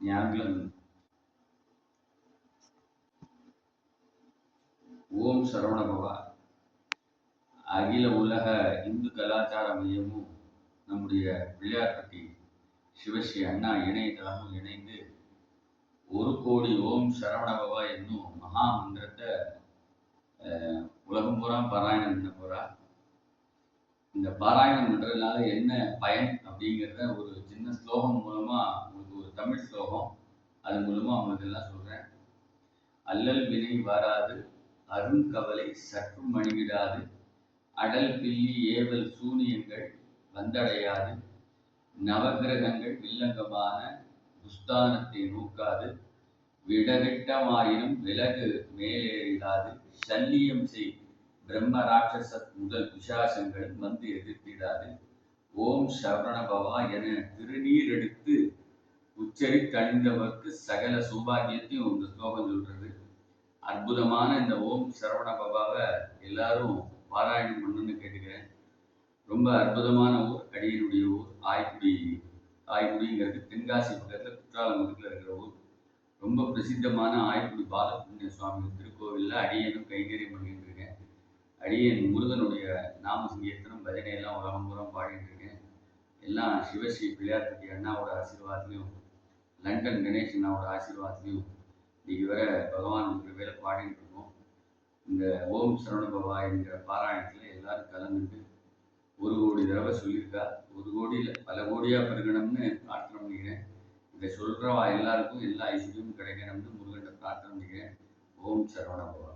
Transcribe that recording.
ஞாபகம் ஓம் சரவண பவா. அகில உலக இந்து கலாச்சார மையமும் நம்முடைய பிள்ளையார்பட்டி சிவஸ்ரீ அண்ணா இணையதளமும் இணைந்து ஒரு கோடி ஓம் சரவண பவா என்னும் மகா மந்திரத்தை உலகம் பூரா பாராயணம் பண்ண போறா. இந்த பாராயணம் பண்றதுனால என்ன பயன் அப்படிங்கிறத ஒரு சின்ன ஸ்லோகம் மூலமா தமிழ் ஸ்லோகம் அது மூலமா அவங்களுக்கு எல்லாம் சொல்றேன். அல்லல் வினை வராது அருங்கவலை சற்று மணிவிடாது அடல் பில்லி ஏவல் சூனியங்கள் வந்தடையாது நவகிரகங்கள் வில்லங்கமான துஸ்தானத்தை நோக்காது விடகட்டமாயினும் விலகு மேலேறிடாது சல்லியம் செய் பிரம்ம ராட்சச முதல் பிசாசங்கள் வந்து எதிர்த்திடாது ஓம் சரவணபவா என திருநீர் எடுத்து உச்சரித்தணிந்தவர்க்கு சகல சௌபாகியத்தையும் இந்த ஸ்லோகம் சொல்றது. அற்புதமான இந்த ஓம் சரவண பபாவை எல்லாரும் பாராயணம் பண்ணுன்னு கேட்டுக்கிறேன். ரொம்ப அற்புதமான ஊர் அடியனுடைய ஊர் ஆய்க்குடி ஆய்க்குடிங்கிறது தென்காசி பக்கத்தில் குற்றாலம் பக்கத்தில் இருக்கிற ஊர். ரொம்ப பிரசித்தமான ஆய்க்குடி பாலசுப்ரமணிய சுவாமி திருக்கோவிலில் அடியனும் கைங்கரியம் பண்ணிட்டு இருக்கேன். அடியன் முருகனுடைய நாம சங்கீர்த்தனம் பஜனை எல்லாம் உலகம் பூரா பாடிட்டு இருக்கேன். எல்லாம் சிவஸ்ரீ பிள்ளையார்பட்டி அண்ணாவோட ஆசீர்வாதத்திலையும் லண்டன் கணேஷ் அண்ணாவோட ஆசீர்வாதத்தையும் இன்னைக்கு வர பகவான் வேலை பாடிட்டு இருக்கோம். இந்த ஓம் சரவண பவா என்கிற பாராயணத்தில் எல்லாரும் கலந்துட்டு ஒரு கோடி தடவை சொல்லியிருக்கா. ஒரு கோடியில் பல கோடியாக பெருகணும்னு பிரார்த்தனை பண்ணிக்கிறேன். இதை சொல்கிறவா எல்லாருக்கும் எல்லா ஐஸ்வர்யமும் கிடைக்கணும்னு முருகன் பிரார்த்தனை பண்ணிக்கிறேன். ஓம் சரவண பவா